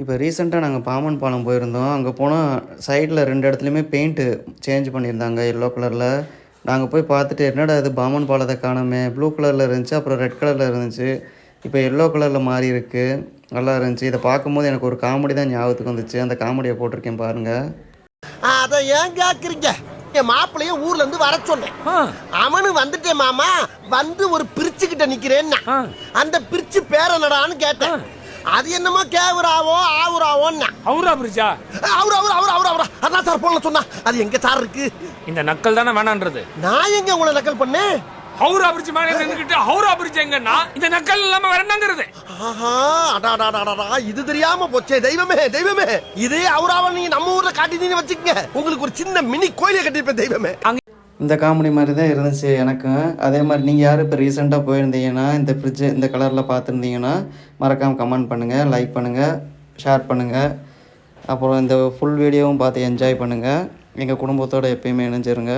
இப்போ ரீசெண்டாக நாங்கள் பாமன் பாலம் போயிருந்தோம். அங்கே போனால் சைடில் ரெண்டு இடத்துலையுமே பெயிண்ட்டு சேஞ்ச் பண்ணியிருந்தாங்க எல்லோ கலரில் நாங்கள் போய் பார்த்துட்டு என்னடா இது பாமன் பாலத்தை காணோமே? ப்ளூ கலரில் இருந்துச்சு அப்புறம் ரெட் கலரில் இருந்துச்சு. இப்போ எல்லோ கலரில் மாறி இருக்குது நல்லா இருந்துச்சு. இதை பார்க்கும்போது எனக்கு ஒரு காமெடி தான் ஞாபகத்துக்கு வந்துச்சு. அந்த காமெடியை போட்டிருக்கேன் பாருங்கள் அதை ஏன் கேக்குறீங்க? என் மாப்பிளைய ஊர்ல இருந்து வர சொன்னேன். அவனு வந்துட்டேன் மாமா. வந்து ஒரு பிரிச்சு கிட்ட நிக்கிறேன்னா அந்த பிரிச்சு பேர் என்னடான்னு கேட்டேன். அது என்னமோ கேவுராவோ ஆவுராவோன்னா. அவரா பிரிச்சா? அவரு அவரு அவரு அவரு அவரு. அதான் சார் போன சொன்னா. அது எங்க சார் இருக்கு? இந்த நக்கல் தானே வேணான்றது. நான் எங்க உங்களை நக்கல் பண்ணேன்? ஹவுரா பிரிட்ஜ் மேலே நின்றுக்கிட்டு ஹவுரா பிரிட்ஜ் எங்கன்னா இந்த நக்கல் இல்லாம வேற என்னங்கிறது? ஆஹா அடாடாடாடா இது தெரியாம போச்சே தெய்வமே தெய்வமே. இதே அவராவ நீங்க நம்ம ஊர்ல காட்டினீங்கன்னு வச்சுக்கங்க. உங்களுக்கு ஒரு சின்ன மினி கோயிலை கட்டியிருப்பேன் தெய்வமே. இந்த காமெடி மாதிரி தான் இருந்துச்சு எனக்கும் அதே மாதிரி நீங்கள் யார் இப்போ ரீசெண்டாக போயிருந்தீங்கன்னா இந்த ஃப்ரிட்ஜு இந்த கலரில் பார்த்துருந்தீங்கன்னா மறக்காமல் கமெண்ட் பண்ணுங்கள் லைக் பண்ணுங்கள் ஷேர் பண்ணுங்கள் அப்புறம் இந்த ஃபுல் வீடியோவும் பார்த்து என்ஜாய் பண்ணுங்கள் எங்கள் குடும்பத்தோடு எப்பயுமே இணைஞ்சிருங்க.